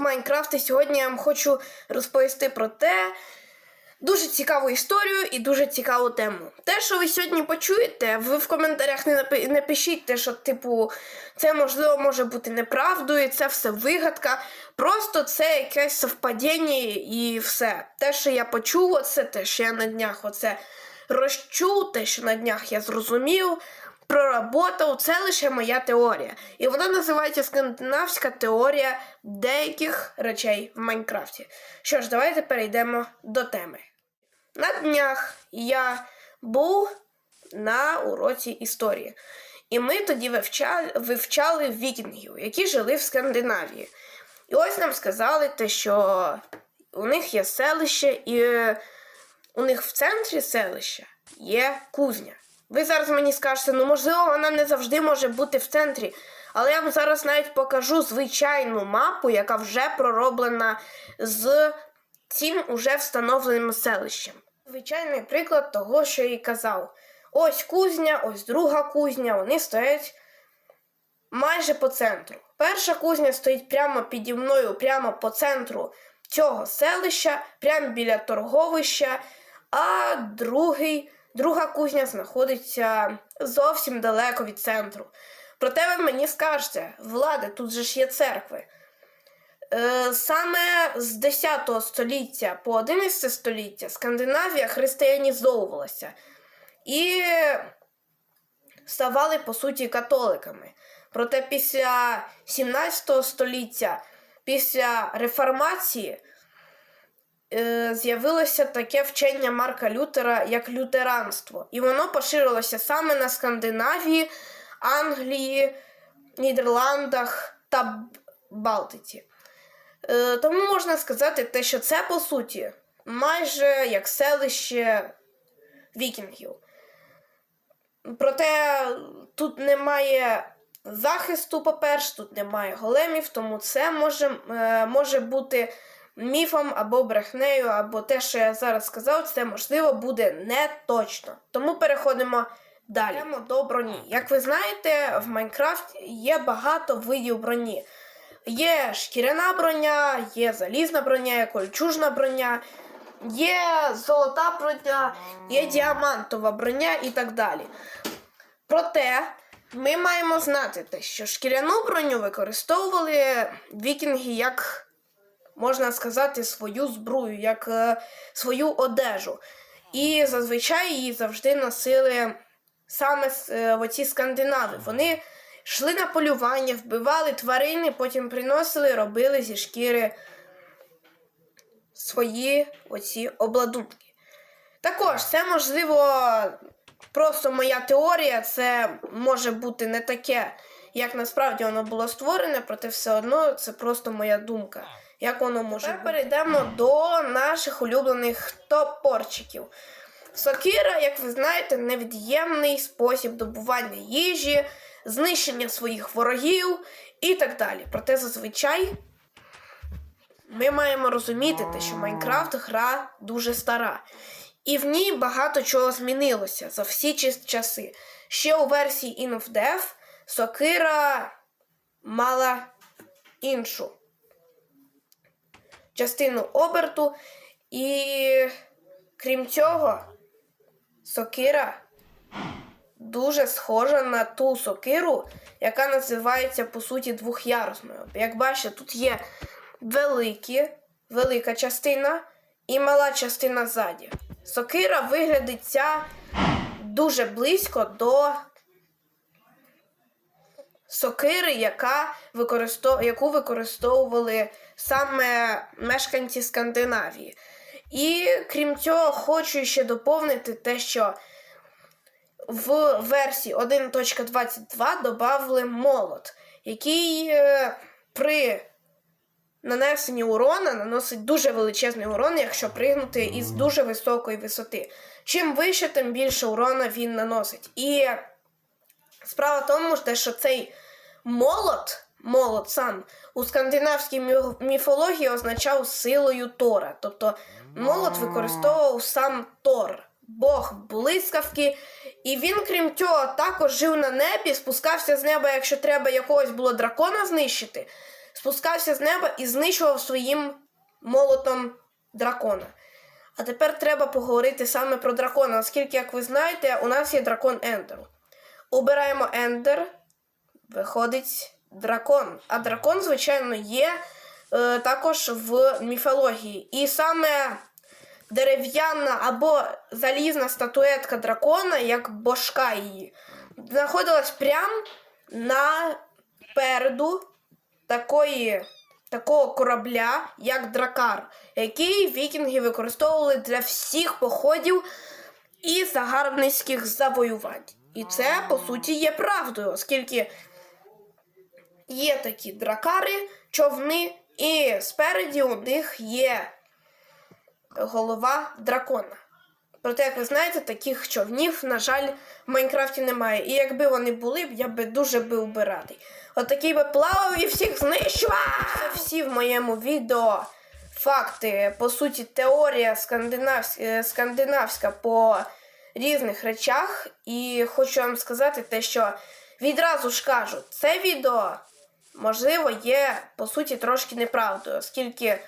Майнкрафт, і сьогодні я вам хочу розповісти про те, дуже цікаву історію і дуже цікаву тему. Те, що ви сьогодні почуєте, ви в коментарях не, напи- не пишіть те, що, типу, це можливо може бути неправдою, це все вигадка. Просто це якесь совпадіння і все. Те, що я почув, оце те, що я на днях оце розчув, те, що на днях я зрозумів, проработав, це лише моя теорія. І вона називається скандинавська теорія деяких речей в Майнкрафті. Що ж, давайте перейдемо до теми. На днях я був на уроці історії. І ми тоді вивчали, вивчали вікінгів, які жили в Скандинавії. І ось нам сказали те, що у них є селище, і е, у них в центрі селища є кузня. Ви зараз мені скажете, ну можливо, вона не завжди може бути в центрі. Але я вам зараз навіть покажу звичайну мапу, яка вже пророблена з цим уже встановленим селищем. Звичайний приклад того, що я і казав. Ось кузня, ось друга кузня, вони стоять майже по центру. Перша кузня стоїть прямо піді мною, прямо по центру цього селища, прямо біля торговища, а другий, друга кузня знаходиться зовсім далеко від центру. Проте ви мені скажете, влади, тут же ж є церкви. Е, Саме з 10 століття по 11 століття Скандинавія християнізовувалася і ставали по суті католиками. Проте після 17 століття, після реформації, з'явилося таке вчення Марка Лютера як лютеранство. І воно поширилося саме на Скандинавії, Англії, Нідерландах та Балтиці. Е, Тому можна сказати, те, що це по суті майже як селище вікінгів. Проте тут немає захисту, по-перше, тут немає големів, тому це може, е, може бути міфом або брехнею, або те, що я зараз сказав, це можливо буде не точно. Тому переходимо далі. Йдемо до броні. Як ви знаєте, в Майнкрафті є багато видів броні. Є шкіряна броня, є залізна броня, є кольчужна броня, є золота броня, є діамантова броня і так далі. Проте ми маємо знати те, що шкіряну броню використовували вікінги як, можна сказати, свою зброю, як е, свою одежу. І зазвичай її завжди носили саме е, оці скандинави. Вони йшли на полювання, вбивали тварини, потім приносили, робили зі шкіри свої оці обладунки. Також це можливо просто моя теорія, це може бути не таке, як насправді воно було створене, проте все одно це просто моя думка. Як воно може Тепер перейдемо до наших улюблених топорчиків. Сокира, як ви знаєте, невід'ємний спосіб добування їжі, знищення своїх ворогів і так далі. Проте зазвичай ми маємо розуміти те, що Майнкрафт гра дуже стара. І в ній багато чого змінилося за всі часи. Ще у версії In Death Сокира мала іншу частину оберту, і крім цього, сокира дуже схожа на ту сокиру, яка називається по суті двохярусною. Як бачите, тут є великі, велика частина і мала частина ззаді. Сокира виглядить ця дуже близько до сокири, яка використов... яку використовували саме мешканці Скандинавії. І крім цього, хочу ще доповнити те, що в версії 1.22 додали молот, який е, при нанесенні урона наносить дуже величезний урон, якщо пригнути із дуже високої висоти. Чим вище, тим більше урона він наносить. І справа в тому, що цей молот, молот сам у скандинавській міфології означав силою Тора. Тобто молот використовував сам Тор, Бог блискавки. І він, крім цього, також жив на небі, спускався з неба, якщо треба якогось було дракона знищити. спускався з неба і знищував своїм молотом дракона. А тепер треба поговорити саме про дракона, оскільки, як ви знаєте, у нас є дракон Ендер. Обираємо Ендер, виходить дракон. А дракон, звичайно, є е, також в міфології. І саме дерев'яна або залізна статуетка дракона, як божка її, знаходилась прямо напереду такої, такого корабля, як дракар, який вікінги використовували для всіх походів і загарбницьких завоювань. І це, по суті, є правдою, оскільки є такі дракари, човни, і спереді у них є голова дракона. Проте, як ви знаєте, таких човнів, на жаль, в Майнкрафті немає. І якби вони були б, я би дуже був би радий. Отакий би плавав і всіх знищував. Всі в моєму відео факти, по суті, теорія скандинавська, е, скандинавська по різних речах. І хочу вам сказати те, що відразу ж кажу, це відео, можливо, є по суті трошки неправдою, оскільки.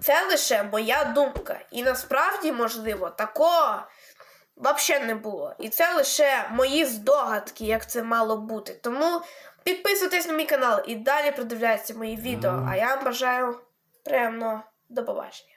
Це лише моя думка. І насправді, можливо, такого взагалі не було. І це лише мої здогадки, як це мало бути. Тому підписуйтесь на мій канал і далі продивляйте мої відео. А я вам бажаю приємного до побачення.